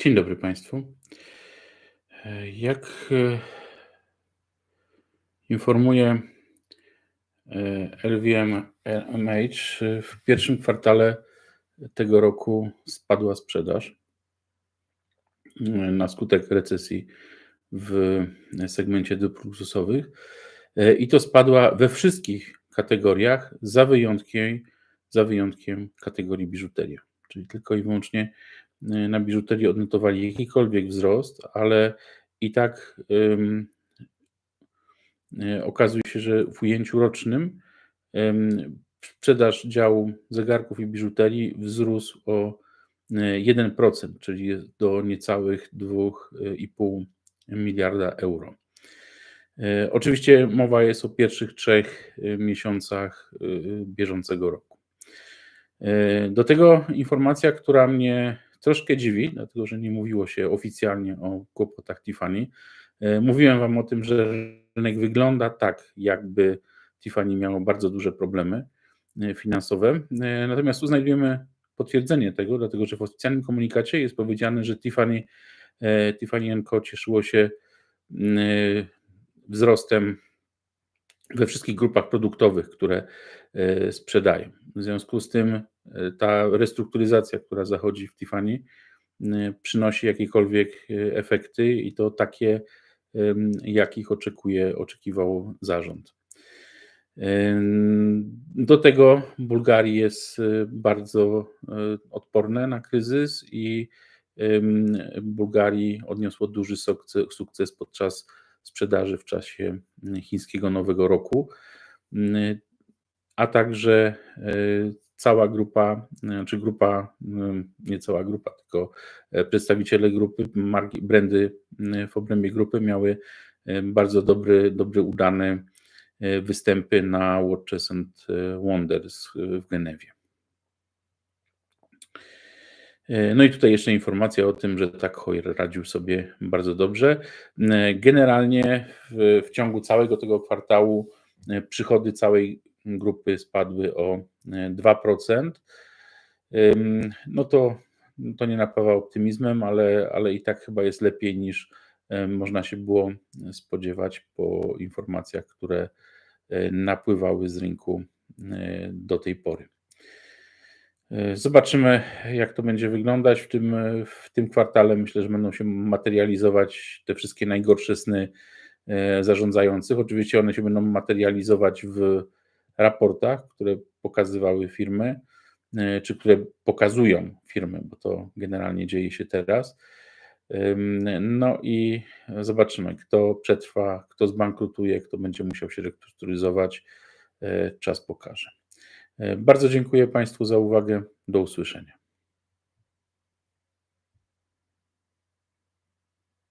Dzień dobry Państwu. E, Jak e, informuje e, LVMH, w pierwszym kwartale tego roku spadła sprzedaż na skutek recesji w segmencie dóbr luksusowych i to spadła we wszystkich kategoriach, za wyjątkiem, za wyjątkiem kategorii biżuteria, czyli tylko i wyłącznie na biżuterii odnotowali jakikolwiek wzrost, ale i tak e, okazuje się, że w ujęciu rocznym ym, sprzedaż działu zegarków i biżuterii wzrósł o e, 1%, czyli jest do niecałych 2,5 miliarda euro. Oczywiście mowa jest o pierwszych trzech miesiącach bieżącego roku. Do tego informacja, która mnie troszkę dziwi, dlatego że nie mówiło się oficjalnie o kłopotach Tiffany. E, Mówiłem Wam o tym, że rynek wygląda tak, jakby Tiffany miało bardzo duże problemy e, finansowe. E, Natomiast tu znajdujemy potwierdzenie tego, dlatego że w oficjalnym komunikacie jest powiedziane, że Tiffany, Tiffany Co. cieszyło się wzrostem we wszystkich grupach produktowych, które sprzedają. W związku z tym ta restrukturyzacja, która zachodzi w Tiffany, m, przynosi jakiekolwiek e, efekty i to takie, jakich oczekuje, oczekiwał zarząd. Do tego Bułgarii jest e, bardzo e, odporne na kryzys i Bułgarii odniosło duży sukces, podczas sprzedaży w czasie chińskiego Nowego Roku, a także e, cała grupa, czy grupa, m, nie cała grupa, tylko e, przedstawiciele grupy, marki, brandy w obrębie grupy miały e, bardzo dobry, dobry udane e, występy na Watches and e, Wonders e, w Genewie. E, No i tutaj jeszcze informacja o tym, że tak Heuer radził sobie bardzo dobrze. E, Generalnie w, w ciągu całego tego kwartału e, przychody całej grupy spadły o e, 2%. Ym, No to, to nie napawa optymizmem, ale, ale i tak chyba jest lepiej niż e, można się było spodziewać po informacjach, które e, napływały z rynku e, do tej pory. E, Zobaczymy, jak to będzie wyglądać w tym, e, w tym kwartale. Myślę, że będą się materializować te wszystkie najgorsze sny e, zarządzających. Oczywiście one się będą materializować w raportach, które pokazywały firmy, e, czy które pokazują firmy, bo to generalnie dzieje się teraz. No i zobaczymy, kto przetrwa, kto zbankrutuje, kto będzie musiał się restrukturyzować. E, Czas pokaże. E, Bardzo dziękuję Państwu za uwagę. Do usłyszenia.